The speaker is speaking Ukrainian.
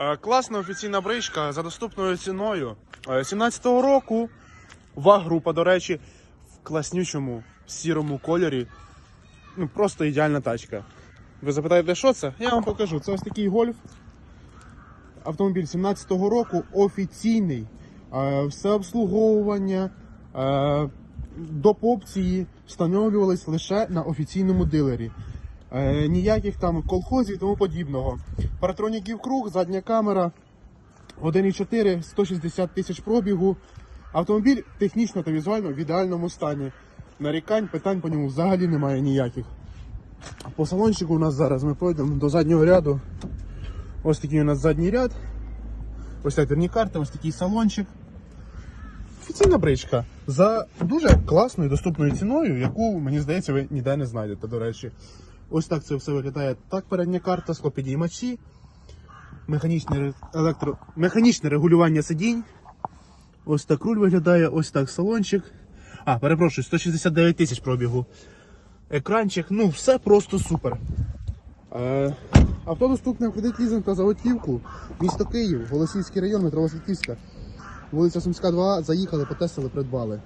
Е, Класна офіційна бричка за доступною ціною. Е, 17-го року. ВАГ-група, до речі, в класнючому сірому кольорі. Ну, просто ідеальна тачка. Ви запитаєте, що це? Я вам покажу. Це ось такий гольф. Автомобіль 17-го року офіційний. Е, Все обслуговування. е, Доп опції встановлювались лише на офіційному дилері. Е, ніяких там колхозів і тому подібного. Паратроніків круг, задня камера, 1,4, 160 тисяч пробігу. Автомобіль технічно та візуально в ідеальному стані. Нарікань, питань по ньому взагалі немає ніяких. По салончику у нас зараз ми пройдемо до заднього ряду. Ось такий у нас задній ряд. Ось секторні карти, ось такий салончик. Офіційна бричка за дуже класною доступною ціною, яку, мені здається, ви ніде не знайдете, до речі. Ось так це все виглядає. Так передня карта, склопідіймачі, механічне, електро... механічне регулювання сидінь. Ось так руль виглядає, ось так салончик. А, перепрошую, 169 тисяч пробігу. Екранчик, ну все просто супер. Е, авто доступне в кредит лізинг та за готівку. Місто Київ, Голосівський район, метро Васильківська. Вулиця Сумська, 2, заїхали, потестили, придбали.